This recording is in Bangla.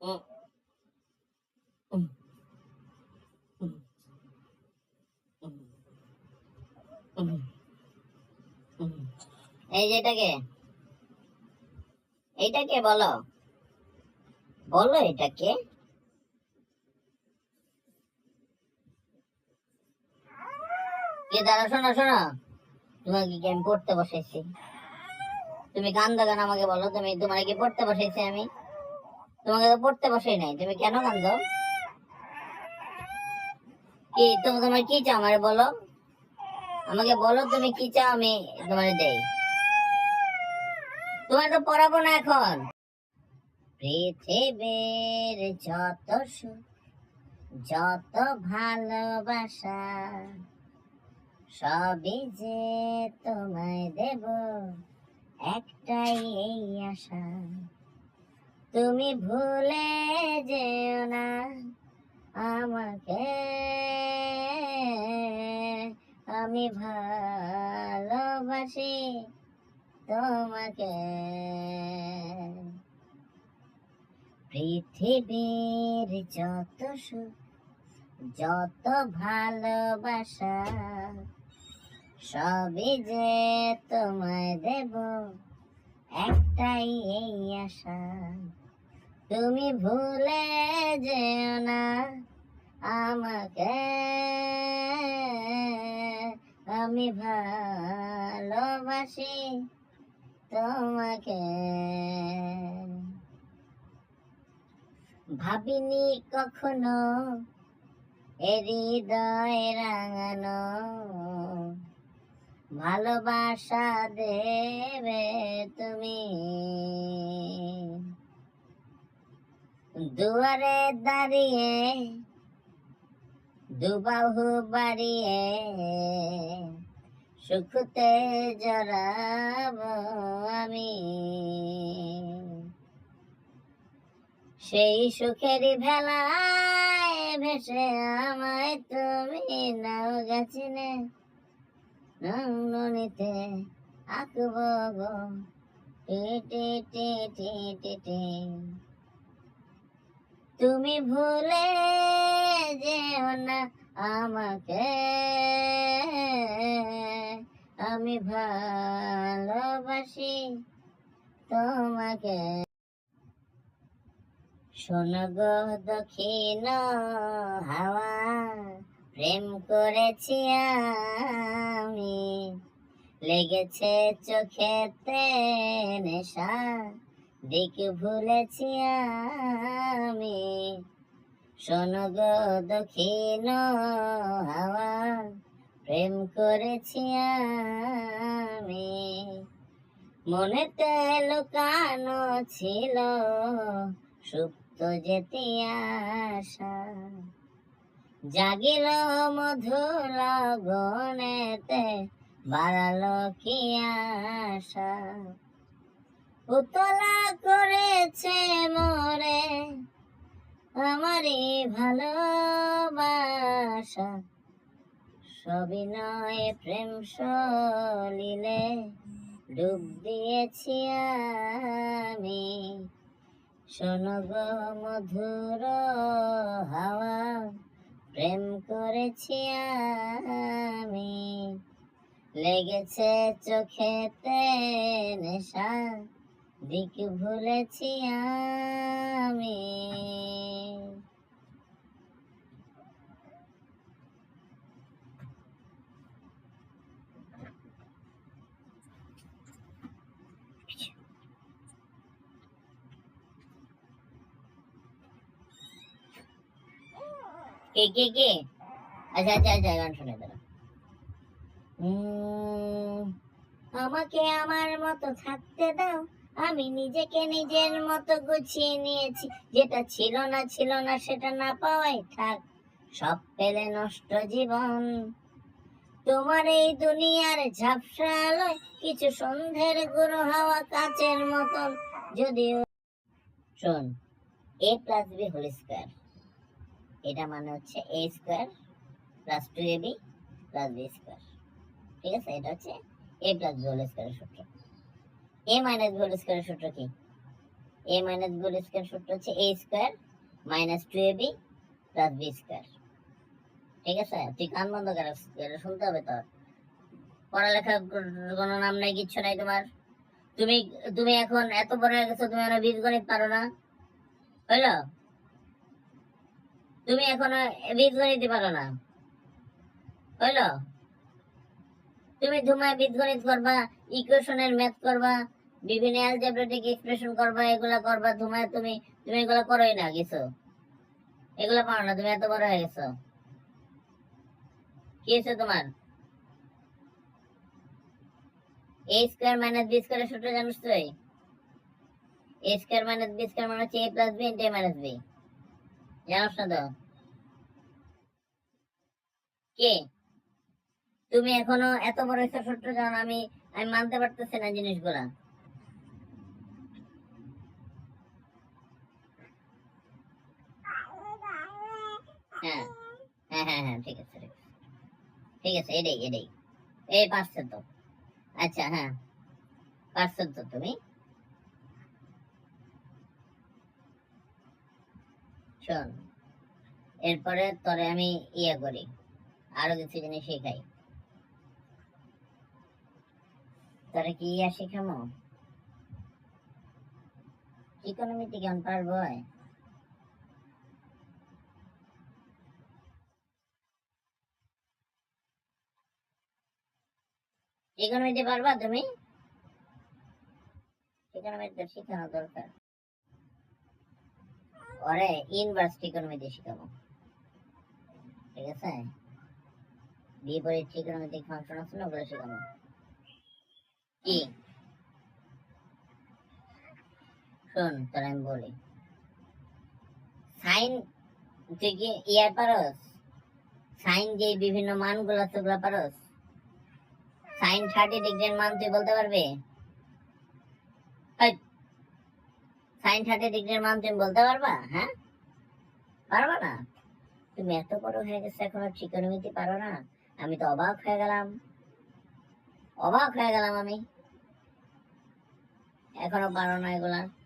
এই যে এটাকে, এইটাকে বলো। বলো এটাকে। কে দাঁড়া শোনো শোনো। তোমাকে কি আমি পড়তে বসাইছি? তুমি কান্দো কেন আমাকে বলো। তুমি তোমার কি পড়তে বসাইছি আমি? তোমাকে তো পড়তে বসাই নাই, তুমি কেন কান্দো কি তুমি তোমার কি চাও আমারে বলো? আমাকে বলো তুমি কি চাও আমি তোমার দেই। তোমার তো পড়াবো না এখন। পৃথিবীর যত যত ভালোবাসা, সবই যে তোমায় দেব, একটাই এই আশা। তুমি ভুলে যেও না আমাকে। আমি ভালোবাসি তোমাকে। পৃথিবীর যত যত ভালোবাসা, সবই যে তোমায় দেব, একটাই এই আশা। তুমি ভুলে যেও না আমাকে। আমি ভালোবাসি তোমাকে। ভাবিনি কখনো হৃদয় রাঙানো। ভালোবাসা দেবে তুমি। দুয়ারে দাঁড়িয়ে, দুবাহু বাড়িয়ে, সুখতে জড়াব আমি। সেই সুখেরই ভেলায় ভেসে আমায় তুমি নাও গেছিলে নন্দনীতে আঁকব গো। টি টি টি টি টি। তুমি ভুলে যেও না আমাকে। আমি ভালোবাসি তোমাকে। শোনো গো দক্ষিণ হাওয়া, প্রেম করেছি আমি। লেগেছে চোখেতে নেশা। দিক ভুলেছি আমি। শোনো গো দক্ষিণ হাওয়া, প্রেম করেছি আমি। মনে মনেতে লুকানো ছিল সুপ্ত যেতে আশা। জাগিল মধুর গনেতে বাড়ালো কি আশা? উতলা করেছে মোরে আমারই ভালোবাসা। সবিনয় প্রেম সলিলে ডুব দিয়েছি আমি। শোনো মধুর হাওয়া, প্রেম করেছি আমি। লেগেছে চোখেতে নেশা দিক ভুলেছি আমি। কে কে কে? আচ্ছা আচ্ছা আচ্ছা গান শুনে দাঁড়া উম, আমাকে আমার মতো থাকতে দাও। আমি নিজেকে নিজের মতো গুছিয়ে নিয়েছি। যেটা ছিল না ছিল না, সেটা না পাওয়াই থাক। সব পেলে নষ্ট জীবন। তোমার এই দুনিয়ার ঝাপসা আলোয় কিছু সন্ধ্যের গুরু হাওয়া কাচের মতন। যদিও শোন A plus B whole square এটা মানে হচ্ছে A square plus two A B plus B square ঠিক আছে? এটা হচ্ছে এ প্লাস বি হোল স্কোয়ারের সূত্র। এ মাইনাস বি হোল স্কোয়ারের সূত্র কি? এ মাইনাস বি স্কোয়ার সূত্র হচ্ছে A square minus two A B plus B square ঠিক আছে? তুই কান বন্ধ করে শুনতে হবে তোর। পড়ালেখা কোনো নাম নাই, কিচ্ছু নাই তোমার। তুমি তুমি এখন এত বড় হয়ে গেছো, তুমি এখনও বীজগণিত পারো না। হইল? তুমি এখনও বীজগণিত পারো না। হইল? তুমি ধুমায় বীজগণিত করবা ইকুয়েশনের ম্যাথ করবা বিভিন্ন অ্যালজেব্রেটিক এক্সপ্রেশন করবা, এগুলা করবা, ধুমায় তুমি তুমি এগুলা করোই না কিছু এগুলা পারো না, তুমি এত বড় হয়ে গেছো। কি তোমার? এ স্কোয়ার মাইনাস বি সূত্র জানিস তুই? A square minus B square মানে হচ্ছে A plus B A minus B না তো? কে? তুমি এখনও এত বড় একটা সূত্র জানো, আমি আমি মানতে পারতেছি না জিনিসগুলা। হ্যাঁ। হ্যাঁ হ্যাঁ হ্যাঁ ঠিক আছে ঠিক আছে। এটাই এটাই। এই পারছ তো। আচ্ছা হ্যাঁ। পারছ তো তুমি। শোন, এরপরে তোরে আমি ইয়ে করি। আরও কিছু জিনিস শেখাই। তোরে কি ইয়া শেখামো? ইকোনমিতে কেমন পারব? পারবা তুমি? শেখানো দরকার। ইনভার্স ঠিক আছে? বিপরীত ফাংশন আছে না, ওগুলো কি? শোন তোর আমি বলি। সাইন তুই কি ইয়ার পারস? সাইন যে বিভিন্ন মানগুলো আছে, ওগুলো পারস? সাইন থার্টি ডিগ্রির মান তুই বলতে পারবি? সাইন থার্টি ডিগ্রির মান তুমি বলতে পারবা? হ্যাঁ? পারবা না? তুমি এত বড় হয়ে গেছে, এখনও trigonometry পারো না। আমি তো অবাক হয়ে গেলাম। অবাক হয়ে গেলাম আমি। এখনও পারো না এগুলা।